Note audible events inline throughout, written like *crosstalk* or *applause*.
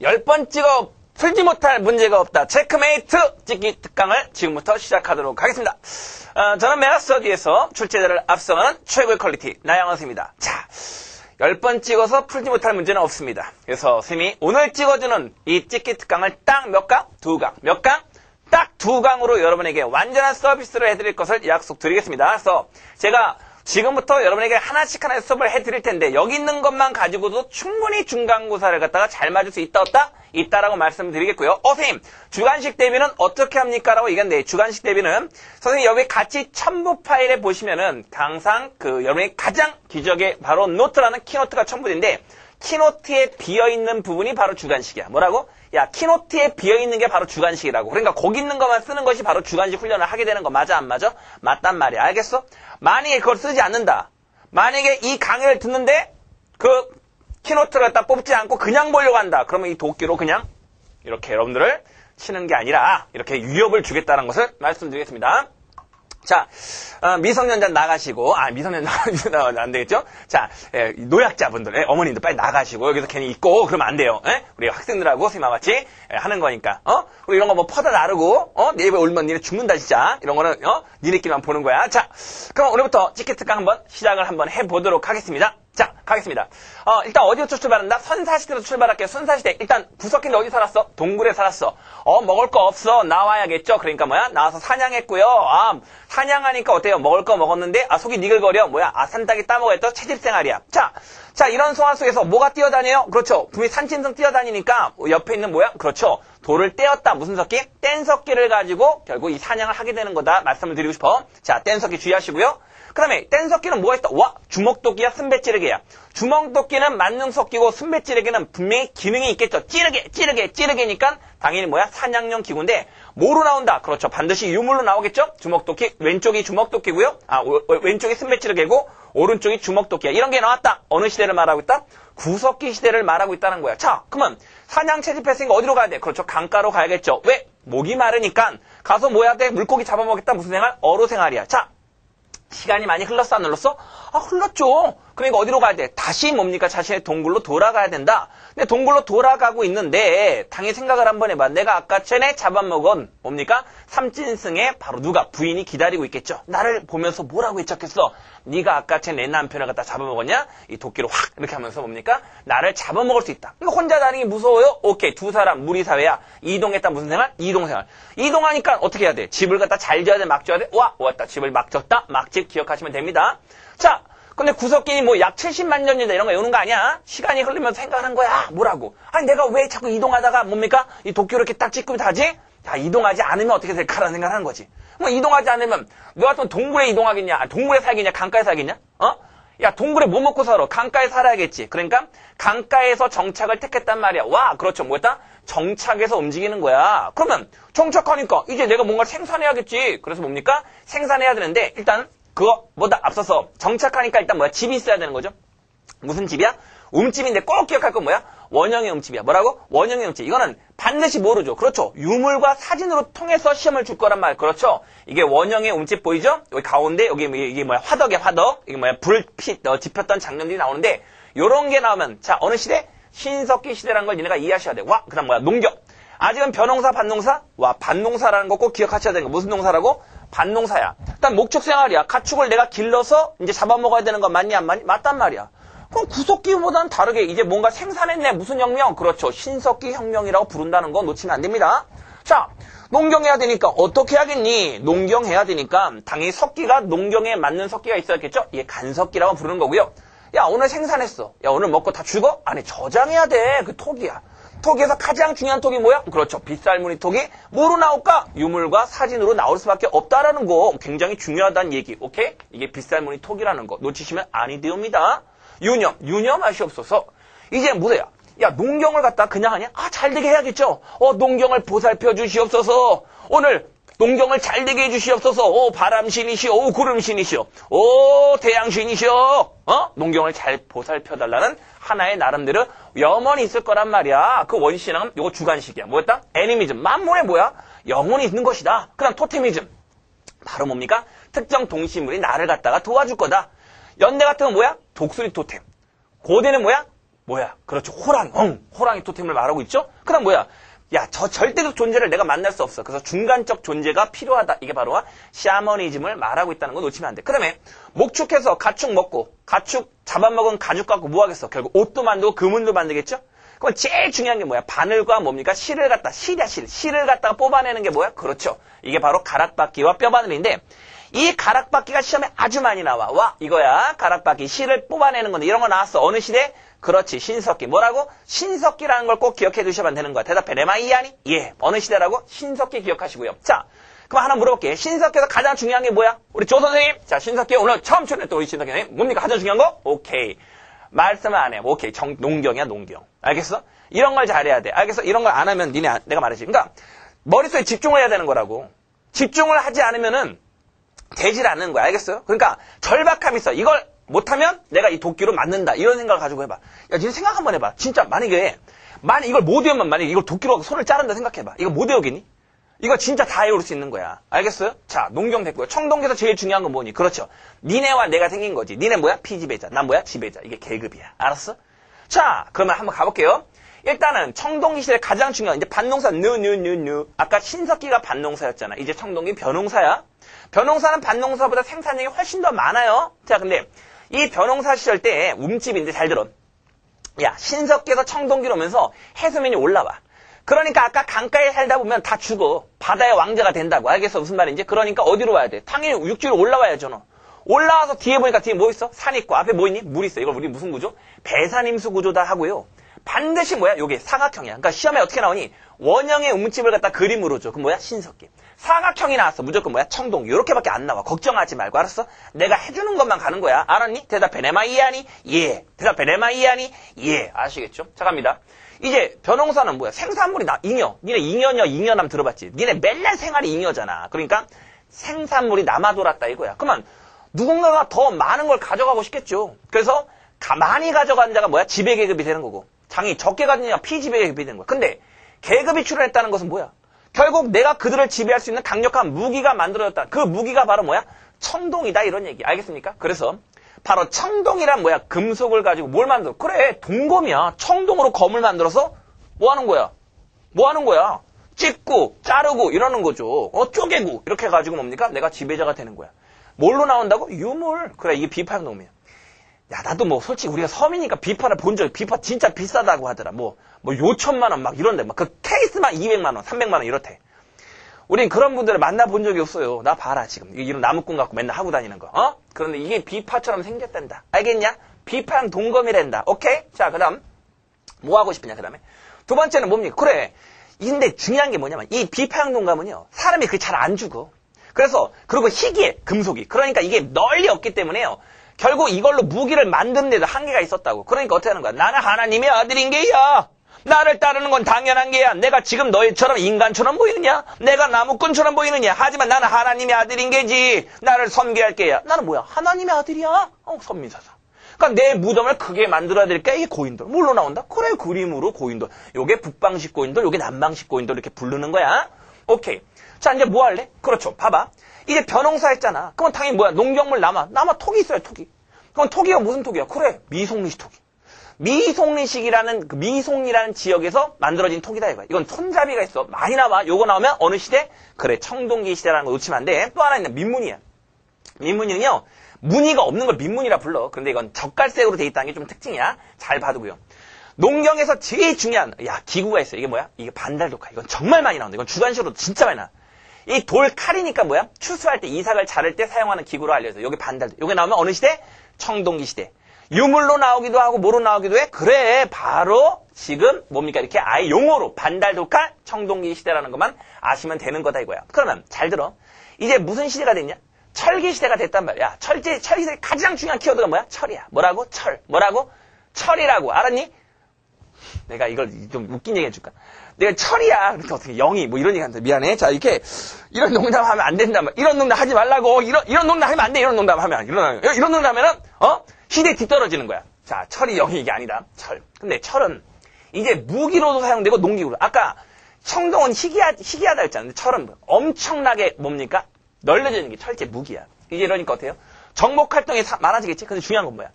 열 번 찍어 풀지 못할 문제가 없다. 체크메이트 찍기 특강을 지금부터 시작하도록 하겠습니다. 어, 저는 메가스터디에서 출제자를 앞서가는 최고의 퀄리티 나양원수입니다. 자, 열 번 찍어서 풀지 못할 문제는 없습니다. 그래서 쌤이 오늘 찍어주는 이 찍기 특강을 딱 몇 강? 두 강. 몇 강? 딱 두 강으로 여러분에게 완전한 서비스를 해드릴 것을 약속드리겠습니다. 그래서 제가 지금부터 여러분에게 하나씩 하나씩 수업을 해드릴 텐데 여기 있는 것만 가지고도 충분히 중간고사를 갖다가 잘 맞을 수 있다 없다? 있다라고 말씀드리겠고요. 어, 선생님 주간식 대비는 어떻게 합니까? 라고 얘기했는데 주간식 대비는 선생님 여기 같이 첨부 파일에 보시면은 항상 그 여러분이 가장 기적의 바로 노트라는 키노트가 첨부된데 키노트에 비어있는 부분이 바로 주간식이야. 뭐라고? 야, 키노트에 비어 있는 게 바로 주간식이라고. 그러니까 거기 있는 것만 쓰는 것이 바로 주간식 훈련을 하게 되는 거 맞아, 안 맞아? 맞단 말이야. 알겠어? 만약에 그걸 쓰지 않는다. 만약에 이 강의를 듣는데 그 키노트를 갖다 뽑지 않고 그냥 보려고 한다. 그러면 이 도끼로 그냥 이렇게 여러분들을 치는 게 아니라 이렇게 위협을 주겠다는 것을 말씀드리겠습니다. 자, 어, 미성년자 나가시고, 아, 미성년자 *laughs* 안 되겠죠? 자, 예, 노약자분들, 예, 어머님들 빨리 나가시고, 여기서 괜히 있고, 그러면 안 돼요. 예? 우리 학생들하고 선생님과 같이 예, 하는 거니까, 어? 그리고 이런 거 뭐 퍼다 나르고, 어? 내 입에 울면 니네 죽는다, 진짜. 이런 거는, 어? 니네끼리만 보는 거야. 자, 그럼 오늘부터 치키특강 한번 시작을 한번 해보도록 하겠습니다. 자, 가겠습니다. 어, 일단 어디부터 출발한다? 선사시대로 출발할게요. 선사시대. 일단 구석기는 어디 살았어? 동굴에 살았어. 어, 먹을 거 없어. 나와야겠죠? 그러니까 뭐야? 나와서 사냥했고요. 아, 사냥하니까 어때요? 먹을 거 먹었는데, 아, 속이 니글거려. 뭐야? 아, 산딸기 따먹었던 채집 생활이야. 자, 자, 이런 소환 속에서 뭐가 뛰어다녀요? 그렇죠. 분명히 산짐승 뛰어다니니까 옆에 있는 뭐야? 그렇죠. 돌을 떼었다. 무슨 석기? 뗀 석기를 가지고 결국 이 사냥을 하게 되는 거다. 말씀을 드리고 싶어. 자, 뗀 석기 주의하시고요. 그 다음에 뗀석기는 뭐가 있다? 와, 주먹도끼야, 순배찌르기야. 주먹도끼는 만능석기고 순배찌르기는 분명히 기능이 있겠죠. 찌르게, 찌르게, 찌르게니까 당연히 뭐야? 사냥용 기구인데 뭐로 나온다? 그렇죠. 반드시 유물로 나오겠죠? 주먹도끼, 왼쪽이 주먹도끼고요. 아, 오, 왼쪽이 순배찌르기고 오른쪽이 주먹도끼야. 이런 게 나왔다. 어느 시대를 말하고 있다? 구석기 시대를 말하고 있다는 거야. 자, 그러면 사냥 채집했으니까 어디로 가야 돼? 그렇죠. 강가로 가야겠죠. 왜? 목이 마르니까 가서 뭐 해야 돼? 물고기 잡아먹겠다. 무슨 생활? 어로 생활이야. 자, 시간이 많이 흘렀어 안 흘렀어? 아 흘렀죠. 그러니까 어디로 가야 돼? 다시 뭡니까? 자신의 동굴로 돌아가야 된다. 근데 동굴로 돌아가고 있는데 당연히 생각을 한번 해봐. 내가 아까 전에 잡아먹은 뭡니까? 삼진승의 바로 누가 부인이 기다리고 있겠죠. 나를 보면서 뭐라고 했쳤겠어? 네가 아까 전에 내 남편을 갖다 잡아먹었냐? 이 도끼로 확 이렇게 하면서 뭡니까? 나를 잡아먹을 수 있다. 그러니까 혼자 다니기 무서워요? 오케이 두 사람 무리 사회야. 이동했다 무슨 생활? 이동 생활. 이동하니까 어떻게 해야 돼? 집을 갖다 잘 지어야 돼? 막 지어야 돼? 와 왔다 집을 막 졌다. 막집 기억하시면 됩니다. 자. 근데 구석기니 뭐 약 70만 년 전이다 이런 거 외우는 거 아니야? 시간이 흐르면서 생각하는 거야. 뭐라고? 아니 내가 왜 자꾸 이동하다가 뭡니까? 이 도끼로 이렇게 딱 찍고 다지? 자 이동하지 않으면 어떻게 될까라는 생각을 하는 거지. 뭐 이동하지 않으면 너 같으면 동굴에 이동하겠냐? 아, 동굴에 살겠냐? 강가에 살겠냐? 어? 야 동굴에 뭐 먹고 살아? 강가에 살아야겠지. 그러니까 강가에서 정착을 택했단 말이야. 와 그렇죠. 뭐였다? 정착해서 움직이는 거야. 그러면 정착하니까 이제 내가 뭔가 생산해야겠지. 그래서 뭡니까? 생산해야 되는데 일단 그거보다 앞서서 정착하니까 일단 뭐야? 집이 있어야 되는 거죠. 무슨 집이야? 움집인데 꼭 기억할 건 뭐야? 원형의 움집이야. 뭐라고? 원형의 움집. 이거는 반드시 모르죠. 그렇죠. 유물과 사진으로 통해서 시험을 줄 거란 말. 그렇죠. 이게 원형의 움집 보이죠? 여기 가운데 여기 뭐, 이게 뭐야? 화덕의 화덕. 이게 뭐야? 불빛 어, 지폈던 장면들이 나오는데 요런 게 나오면 자 어느 시대? 신석기 시대라는 걸 니네가 이해하셔야 돼. 와 그다음 뭐야? 농경. 아직은 변농사, 반농사? 와, 반농사라는 거 꼭 기억하셔야 되는 거. 무슨 농사라고? 반농사야. 일단 목적 생활이야. 가축을 내가 길러서 이제 잡아먹어야 되는 거 맞니 안 맞니? 맞단 말이야. 그럼 구석기보다는 다르게 이제 뭔가 생산했네. 무슨 혁명? 그렇죠. 신석기 혁명이라고 부른다는 거 놓치면 안 됩니다. 자, 농경해야 되니까 어떻게 해야겠니? 농경해야 되니까 당연히 석기가 농경에 맞는 석기가 있어야겠죠? 이게 간석기라고 부르는 거고요. 야, 오늘 생산했어. 야, 오늘 먹고 다 죽어? 아니, 저장해야 돼. 그 톡이야. 톡에서 가장 중요한 톡이 뭐야? 그렇죠. 빗살무늬 톡이 뭐로 나올까? 유물과 사진으로 나올 수밖에 없다라는 거 굉장히 중요하다는 얘기. 오케이? 이게 빗살무늬 톡이라는 거 놓치시면 아니 되옵니다. 유념, 유념하시옵소서. 이제 뭐야? 야, 농경을 갖다 그냥 하냐? 아, 잘 되게 해야겠죠? 어, 농경을 보살펴 주시옵소서. 오늘 농경을 잘 되게 해주시옵소서. 오, 바람신이시오. 오, 구름신이시오. 오, 태양신이시오. 어? 농경을 잘 보살펴달라는 하나의 나름대로 염원이 있을 거란 말이야. 그 원신앙은 요거 주관식이야. 뭐였다? 애니미즘. 만물에 뭐야? 영혼이 있는 것이다. 그 다음 토테미즘. 바로 뭡니까? 특정 동식물이 나를 갖다가 도와줄 거다. 연대 같은 건 뭐야? 독수리 토템. 고대는 뭐야? 뭐야? 그렇죠. 호랑, 엉. 호랑이 토템을 말하고 있죠? 그 다음 뭐야? 야, 저 절대적 존재를 내가 만날 수 없어. 그래서 중간적 존재가 필요하다. 이게 바로 샤머니즘을 말하고 있다는 거 놓치면 안 돼. 그 다음에 목축해서 가축 먹고, 가축 잡아먹은 가죽 갖고 뭐 하겠어? 결국 옷도 만들고 금은도 만들겠죠? 그럼 제일 중요한 게 뭐야? 바늘과 뭡니까? 실을 갖다, 실이야, 실. 실을 갖다가 뽑아내는 게 뭐야? 그렇죠. 이게 바로 가락바퀴와 뼈바늘인데, 이 가락바퀴가 시험에 아주 많이 나와. 와, 이거야. 가락바퀴. 실을 뽑아내는 건데, 이런 거 나왔어. 어느 시대? 그렇지. 신석기. 뭐라고? 신석기라는 걸 꼭 기억해 두셔야만 되는 거야. 대답해. 레마 이하니? 예. 어느 시대라고? 신석기 기억하시고요. 자, 그럼 하나 물어볼게. 신석기에서 가장 중요한 게 뭐야? 우리 조 선생님. 자, 신석기 오늘 처음 출연했던 우리 신석기 선생님. 뭡니까? 가장 중요한 거? 오케이. 말씀 안 해. 오케이. 정, 농경이야, 농경. 알겠어? 이런 걸 잘해야 돼. 알겠어? 이런 걸 안 하면 니네, 내가 말했지. 그러니까, 머릿속에 집중을 해야 되는 거라고. 집중을 하지 않으면은, 되질 않는 거야. 알겠어요? 그러니까, 절박함이 있어. 이걸 못하면 내가 이 도끼로 맞는다. 이런 생각을 가지고 해봐. 야, 니네 생각 한번 해봐. 진짜, 만약에, 만약 이걸 못 외우면 만약에 이걸 도끼로 손을 자른다 생각해봐. 이거 못 외우겠니? 이거 진짜 다 외울 수 있는 거야. 알겠어요? 자, 농경 됐고요. 청동기에서 제일 중요한 건 뭐니? 그렇죠. 니네와 내가 생긴 거지. 니네 뭐야? 피지배자. 난 뭐야? 지배자. 이게 계급이야. 알았어? 자, 그러면 한번 가볼게요. 일단은 청동기 시대 가장 중요한 이제 반농사 느느느느 아까 신석기가 반농사였잖아. 이제 청동기 변농사야. 변농사는 반농사보다 생산량이 훨씬 더 많아요. 자, 근데 이 변농사 시절 때 움집인데 잘 들어. 야, 신석기에서 청동기로 오면서 해수면이 올라와. 그러니까 아까 강가에 살다 보면 다 죽어. 바다의 왕자가 된다고. 알겠어? 무슨 말인지? 그러니까 어디로 와야 돼? 당연히 육지로 올라와야죠, 너. 올라와서 뒤에 보니까 뒤에 뭐 있어? 산 있고 앞에 뭐 있니? 물 있어. 이걸 우리 무슨 구조? 배산임수 구조다 하고요. 반드시 뭐야? 요게 사각형이야. 그러니까 시험에 어떻게 나오니? 원형의 움집을 갖다 그림으로 줘. 그 뭐야? 신석기. 사각형이 나왔어. 무조건 뭐야? 청동. 요렇게밖에 안 나와. 걱정하지 말고 알았어? 내가 해주는 것만 가는 거야. 알았니? 대답해. 내마 이해하니? 예. 대답해. 내마 이해하니? 예. 아시겠죠? 자 갑니다. 이제 변홍사는 뭐야? 생산물이 나 잉여. 니네 잉여녀 잉여남 들어봤지? 니네 맨날 생활이 잉여잖아. 그러니까 생산물이 남아 돌았다 이거야. 그러면 누군가가 더 많은 걸 가져가고 싶겠죠. 그래서 많이 가져간 자가 뭐야? 지배 계급이 되는 거고. 장이 적게 가진 자가 피지배 계급이 되는 거야. 근데 계급이 출현했다는 것은 뭐야? 결국 내가 그들을 지배할 수 있는 강력한 무기가 만들어졌다. 그 무기가 바로 뭐야? 청동이다 이런 얘기. 알겠습니까? 그래서 바로 청동이란 뭐야? 금속을 가지고 뭘 만들어? 그래, 동검이야. 청동으로 검을 만들어서 뭐 하는 거야? 뭐 하는 거야? 찢고, 자르고, 이러는 거죠. 어, 쪼개고, 이렇게 해가지고 뭡니까? 내가 지배자가 되는 거야. 뭘로 나온다고? 유물. 그래, 이게 비파형 놈이야. 야, 나도 뭐, 솔직히 우리가 섬이니까 비파를 본 적이, 비파 진짜 비싸다고 하더라. 뭐, 뭐, 요천만 원 막 이런데, 막 그 케이스만 200만 원, 300만 원 이렇대. 우린 그런 분들을 만나본 적이 없어요. 나 봐라, 지금. 이런 나무꾼 갖고 맨날 하고 다니는 거. 어? 그런데 이게 비파처럼 생겼단다. 알겠냐? 비파랑 동검이란다. 오케이? 자, 그 다음. 뭐 하고 싶으냐, 그 다음에. 두 번째는 뭡니까? 그래. 근데 중요한 게 뭐냐면, 이 비파형 동검은요, 사람이 그잘안 죽어. 그래서, 그리고 희귀해, 금속이. 그러니까 이게 널리 없기 때문에요. 결국 이걸로 무기를 만드는 데도 한계가 있었다고. 그러니까 어떻게 하는 거야? 나는 하나님의 아들인 게야. 나를 따르는 건 당연한 게야. 내가 지금 너희처럼 인간처럼 보이느냐? 내가 나무꾼처럼 보이느냐? 하지만 나는 하나님의 아들인 게지. 나를 섬겨할 게야. 나는 뭐야? 하나님의 아들이야? 어, 선민사사. 그러니까 내 무덤을 크게 만들어야 될 게 이게 고인돌. 뭘로 나온다? 그래, 그림으로 고인돌. 요게 북방식 고인돌, 요게 남방식 고인돌 이렇게 부르는 거야. 오케이. 자, 이제 뭐 할래? 그렇죠. 봐봐. 이제 변홍사 했잖아. 그럼 당연히 뭐야? 농경물 남아. 남아 톡이 있어요, 톡이. 그럼 톡이가 무슨 톡이야? 그래, 미송리식 톡이. 미송리식이라는 그 미송이라는 지역에서 만들어진 톡이다 이거야. 이건 손잡이가 있어. 많이 나와. 요거 나오면 어느 시대? 그래, 청동기 시대라는 거 놓치면 안 돼. 또 하나 있는 민문이야. 민문이는요. 무늬가 없는 걸 민문이라 불러. 그런데 이건 젓갈색으로 돼 있다는 게 좀 특징이야. 잘 봐두고요. 농경에서 제일 중요한 야 기구가 있어. 이게 뭐야? 이게 반달독화. 이건 정말 많이 나온다. 이건 주관식으로 진짜 많이 나. 이 돌 칼이니까 뭐야? 추수할 때 이삭을 자를 때 사용하는 기구로 알려져. 여기 반달. 여기 나오면 어느 시대? 청동기 시대. 유물로 나오기도 하고 뭐로 나오기도 해? 그래 바로 지금 뭡니까 이렇게 아예 용어로 반달독칼 청동기 시대라는 것만 아시면 되는 거다 이거야. 그러면 잘 들어. 이제 무슨 시대가 됐냐? 철기 시대가 됐단 말이야. 철제 철기 시대 가장 중요한 키워드가 뭐야? 철이야. 뭐라고? 철. 뭐라고? 철이라고. 알았니? 내가 이걸 좀 웃긴 얘기 해줄까? 내가 철이야. 그러니까 어떻게 영이 뭐 이런 얘기 한다. 미안해. 자 이렇게 이런 농담 하면 안 된다. 이런 농담 하지 말라고. 이런 이런 농담 하면 안 돼. 이런 농담 하면 이런 이런 농담 하면은 어 시대 뒤떨어지는 거야. 자 철이 영이 이게 아니다. 철. 근데 철은 이제 무기로도 사용되고 농기구로. 아까 청동은 희귀하, 희귀하다 했잖아요. 철은 엄청나게 뭡니까? 널려져 있는 게 철제 무기야. 이제 이러니까 어때요? 정복 활동이 사- 많아지겠지? 근데 중요한 건 뭐야?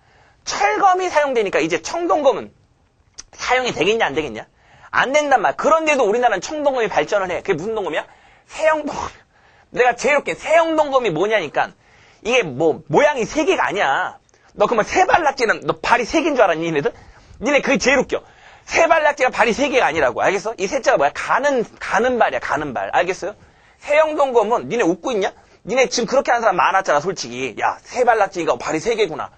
철검이 사용되니까 이제 청동검은 사용이 되겠냐 안 되겠냐? 안 된단 말. 그런데도 우리나라는 청동검이 발전을 해. 그게 무슨 동검이야? 세형동검. 내가 제일 웃긴 세형동검이 뭐냐니까 이게 뭐 모양이 세 개가 아니야. 너 그러면 세발낙지는 너 발이 세 개인 줄 알았니 니네들? 니네 그게 제일 웃겨. 세발낙지가 발이 세 개가 아니라고. 알겠어? 이 셋자가 뭐야? 가는 가는 발이야. 가는 발. 알겠어요? 세형동검은 니네 웃고 있냐? 니네 지금 그렇게 하는 사람 많았잖아, 솔직히. 야, 세발낙지가 발이 세 개구나.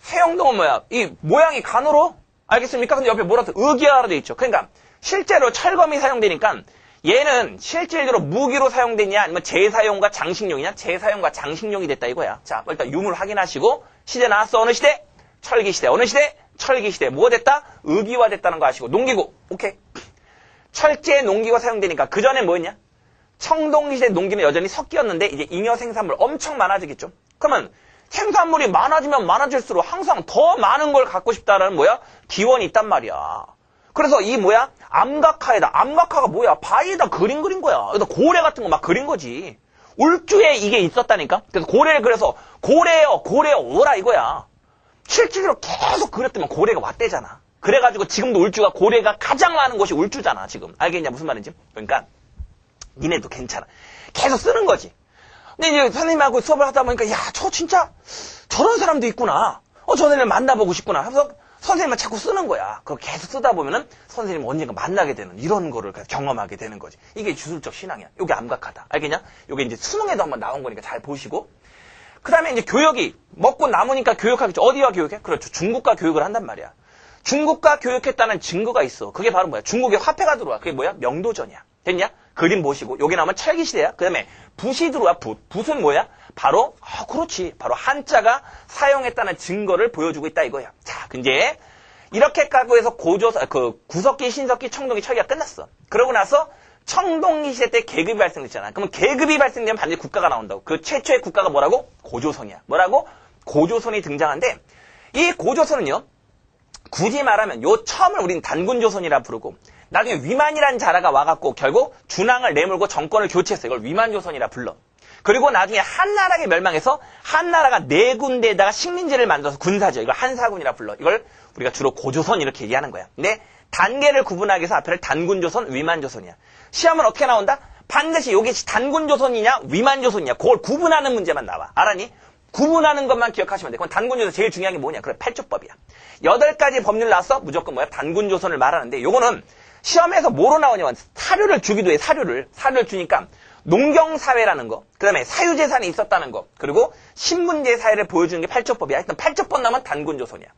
세형동은 뭐야? 이 모양이 간으로 알겠습니까? 근데 옆에 뭐라도 의기하로 돼 있죠. 그러니까 실제로 철검이 사용되니까 얘는 실질적으로 무기로 사용되냐 아니면 재사용과 장식용이냐 재사용과 장식용이 됐다 이거야. 자 일단 유물 확인하시고 시대 나왔어 어느 시대? 철기 시대 어느 시대? 철기 시대 뭐 됐다? 의기화 됐다는 거 아시고 농기구 오케이 철제 농기가 사용되니까 그 전에 뭐였냐? 청동시대 농기는 여전히 섞였는데 이제 잉여 생산물 엄청 많아지겠죠. 그러면 생산물이 많아지면 많아질수록 항상 더 많은 걸 갖고 싶다라는 뭐야? 기원이 있단 말이야. 그래서 이 뭐야? 암각화에다. 암각화가 뭐야? 바위에다 그림 그린 거야. 그래서 고래 같은 거 막 그린 거지. 울주에 이게 있었다니까? 그래서 고래를 그래서 고래요, 고래요, 오라 이거야. 실질적으로 계속 그렸더면 고래가 왔대잖아. 그래가지고 지금도 울주가 고래가 가장 많은 곳이 울주잖아, 지금. 알겠냐? 무슨 말인지? 그러니까 니네도 괜찮아. 계속 쓰는 거지. 근데 이제 선생님하고 수업을 하다 보니까 야, 저 진짜 저런 사람도 있구나. 어, 저 애를 만나보고 싶구나. 하면서 선생님을 자꾸 쓰는 거야. 그거 계속 쓰다 보면은 선생님 언젠가 만나게 되는 이런 거를 경험하게 되는 거지. 이게 주술적 신앙이야. 이게 암각하다. 알겠냐? 이게 이제 수능에도 한번 나온 거니까 잘 보시고. 그 다음에 이제 교육이 먹고 남으니까 교육하겠죠. 어디와 교육해? 그렇죠. 중국과 교육을 한단 말이야. 중국과 교육했다는 증거가 있어. 그게 바로 뭐야? 중국에 화폐가 들어와. 그게 뭐야? 명도전이야. 됐냐? 그림 보시고 여기 나오면 철기 시대야. 그 다음에 붓이 들어와. 붓. 붓은 뭐야? 바로 아, 그렇지. 바로 한자가 사용했다는 증거를 보여주고 있다 이거야. 자, 이제 이렇게 까고 해서 고조 그 구석기, 신석기, 청동기, 철기가 끝났어. 그러고 나서 청동기 시대 때 계급이 발생했잖아. 그러면 계급이 발생되면 반드시 국가가 나온다고. 그 최초의 국가가 뭐라고? 고조선이야. 뭐라고? 고조선이 등장한데 이 고조선은요. 굳이 말하면 요 처음을 우리는 단군조선이라 부르고 나중에 위만이라는 자라가 와갖고 결국 준왕을 내몰고 정권을 교체했어. 이걸 위만조선이라 불러. 그리고 나중에 한나라가 멸망해서 한나라가 네 군데에다가 식민지를 만들어서 군사죠. 이걸 한사군이라 불러. 이걸 우리가 주로 고조선 이렇게 얘기하는 거야. 근데 단계를 구분하기 위해서 앞에를 단군조선, 위만조선이야. 시험은 어떻게 나온다? 반드시 이게 단군조선이냐, 위만조선이냐, 그걸 구분하는 문제만 나와. 알았니? 구분하는 것만 기억하시면 돼. 그럼 단군조선 제일 중요한 게 뭐냐? 그래, 팔조법이야. 여덟 가지 법률 나왔어? 무조건 뭐야? 단군조선을 말하는데, 요거는 시험에서 뭐로 나오냐면 사료를 주기도 해, 사료를. 사료를 주니까 농경사회라는 거, 그 다음에 사유재산이 있었다는 거, 그리고 신문제 사회를 보여주는 게 팔조법이야. 일단 팔조법 나면 단군조선이야.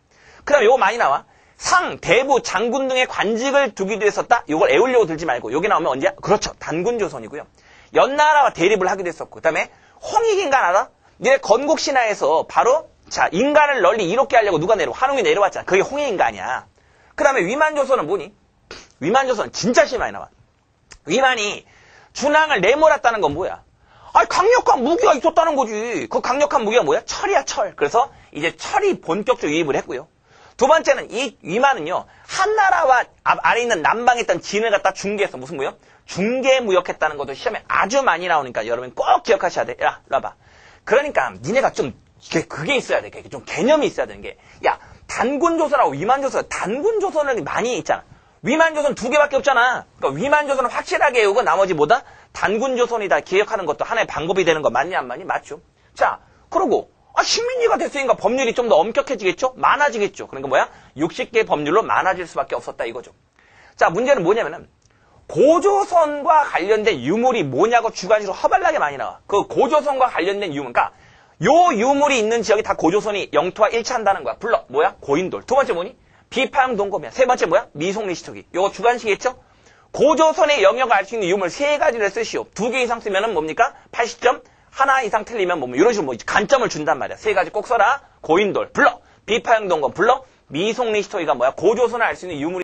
그 다음에 요거 많이 나와. 상, 대부, 장군 등의 관직을 두기도 했었다. 요걸 애우려고 들지 말고. 요게 나오면 언제야? 그렇죠. 단군조선이고요. 연나라와 대립을 하기도 했었고. 그 다음에 홍익인간 알아? 니네 건국신화에서 바로 자 인간을 널리 이롭게 하려고 누가 내려 한웅이 내려왔잖아. 그게 홍익인간이야. 그 다음에 위만조선은 뭐니? 위만 조선은 진짜 심하게 나와. 위만이 준왕을 내몰았다는 건 뭐야? 아니 강력한 무기가 있었다는 거지. 그 강력한 무기가 뭐야? 철이야 철. 그래서 이제 철이 본격적으로 유입을 했고요. 두 번째는 이 위만은요 한나라와 아래 있는 남방에 있던 진을 갖다 중계해서 무슨 무역? 중계 무역했다는 것도 시험에 아주 많이 나오니까 여러분 꼭 기억하셔야 돼. 야, 와봐. 그러니까 니네가 좀 그게 있어야 돼. 좀 개념이 있어야 되는 게. 야, 단군 조선하고 위만 조선, 단군 조선은 많이 있잖아. 위만 조선 두 개밖에 없잖아. 그러니까 위만 조선은 확실하게 외우고 나머지 뭐다? 단군 조선이다 기억하는 것도 하나의 방법이 되는 거 맞냐 안 맞니? 맞죠. 자, 그러고 아, 식민지가 됐으니까 법률이 좀 더 엄격해지겠죠? 많아지겠죠? 그러니까 뭐야? 60개 법률로 많아질 수밖에 없었다 이거죠. 자, 문제는 뭐냐면은 고조선과 관련된 유물이 뭐냐고 주관식으로 허발나게 많이 나와. 그 고조선과 관련된 유물, 그러니까 요 유물이 있는 지역이 다 고조선이 영토와 일치한다는 거야. 불러 뭐야? 고인돌. 두 번째 뭐니? 비파양 동검이야. 세 번째 뭐야? 미송리시토기. 요거 주관식이겠죠? 고조선의 영역을 알 수 있는 유물 세 가지를 쓰시오. 두 개 이상 쓰면은 뭡니까? 80점. 하나 이상 틀리면 뭐 이런 식으로 뭐 간점을 준단 말이야. 세 가지 꼭 써라. 고인돌 불러. 비파양 동검 불러. 미송리시토기가 뭐야? 고조선을 알 수 있는 유물이